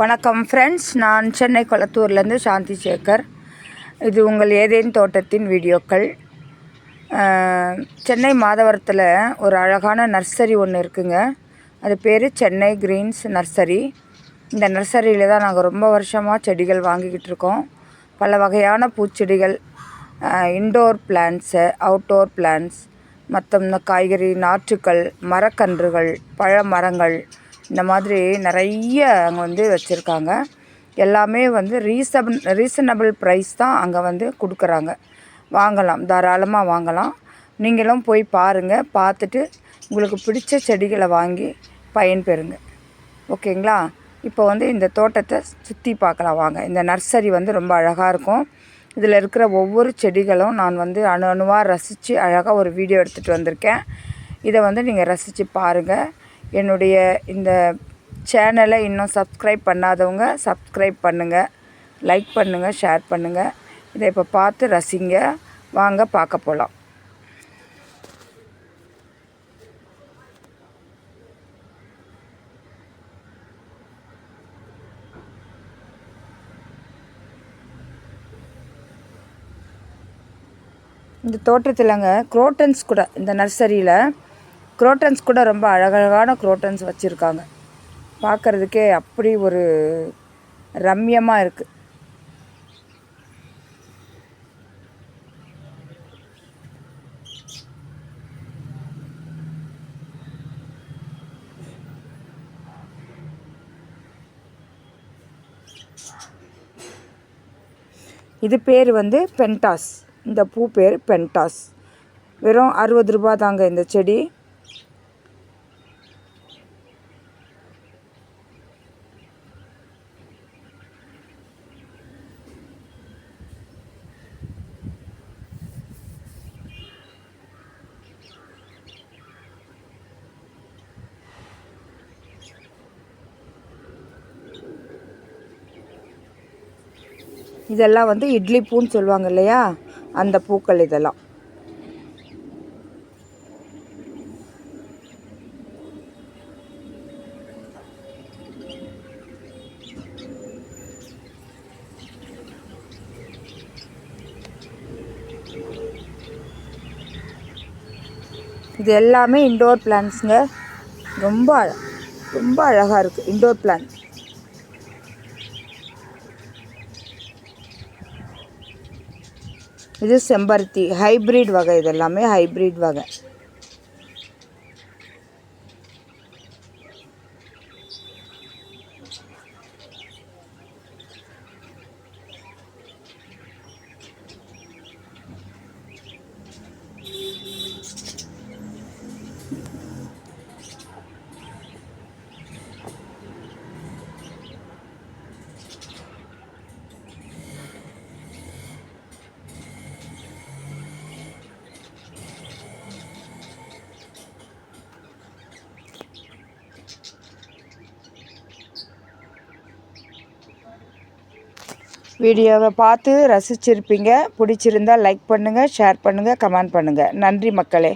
வணக்கம் ஃப்ரெண்ட்ஸ் நான் சென்னை கொளத்தூர்லேருந்து சாந்தி சேகர். இது உங்கள் ஏதேன் தோட்டத்தின் வீடியோக்கள். சென்னை மாதவரத்தில் ஒரு அழகான நர்சரி ஒன்று இருக்குங்க. அது பேர் சென்னை கிரீன்ஸ் நர்சரி. இந்த நர்சரியில் தான் நாங்கள் ரொம்ப வருஷமாக செடிகள் வாங்கிக்கிட்டு இருக்கோம். பல வகையான பூச்செடிகள் இன்டோர் பிளான்ட்ஸு அவுட்டோர் பிளான்ட்ஸ் மற்ற காய்கறி நாற்றுக்கள் மரக்கன்றுகள் பழ மரங்கள் இந்த மாதிரி நிறைய அங்கே வந்து வச்சுருக்காங்க. எல்லாமே வந்து ரீசபிள் ரீசனபிள் ப்ரைஸ் தான் அங்கே வந்து கொடுக்குறாங்க. வாங்கலாம் தாராளமாக வாங்கலாம். நீங்களும் போய் பாருங்கள் பார்த்துட்டு உங்களுக்கு பிடிச்ச செடிகளை வாங்கி பயன்பெறுங்க. ஓகேங்களா? இப்போ வந்து இந்த தோட்டத்தை சுற்றி பார்க்கலாம் வாங்க. இந்த நர்சரி வந்து ரொம்ப அழகாக இருக்கும். இதில் இருக்கிற ஒவ்வொரு செடிகளும் நான் வந்து அணு அணுவாக ரசித்து அழகாக ஒரு வீடியோ எடுத்துகிட்டு வந்திருக்கேன். இதை வந்து நீங்கள் ரசித்து பாருங்கள் என்னுடைய இந்த சேனலை இன்னும் சப்ஸ்கிரைப் பண்ணாதவங்க சப்ஸ்கிரைப் பண்ணுங்கள் லைக் பண்ணுங்கள் ஷேர் பண்ணுங்கள் இதை இப்போ பார்த்து ரசிங்க. வாங்க பார்க்க போகலாம் இந்த தோட்டத்தில்ங்க குரோட்டன்ஸ் கூட இந்த நர்சரியில் குரோட்டன்ஸ் கூட ரொம்ப அழகழகான குரோட்டன்ஸ் வச்சுருக்காங்க. பார்க்குறதுக்கே அப்படி ஒரு ரம்யமாக இருக்குது இது பேர் வந்து பென்டாஸ் இந்த பூ பேர் பென்டாஸ் வெறும் அறுபது ரூபா தாங்க இந்த செடி. இதெல்லாம் வந்து இட்லி பூன்னு சொல்லுவாங்க இல்லையா? அந்த பூக்கள் இதெல்லாம். இது எல்லாமே இண்டோர் பிளான்ஸுங்க ரொம்ப அழ- ரொம்ப அழகாக இருக்குது இண்டோர் பிளான்ட் இது செம்பருத்தி. ஹைப்ரிட் வகை இது எல்லாமே ஹைப்ரிட் வகை. வீடியோவை பார்த்து ரசிச்சிருப்பீங்க. பிடிச்சிருந்தா லைக் பண்ணுங்கள் ஷேர் பண்ணுங்கள் கமெண்ட் பண்ணுங்கள் நன்றி மக்களே.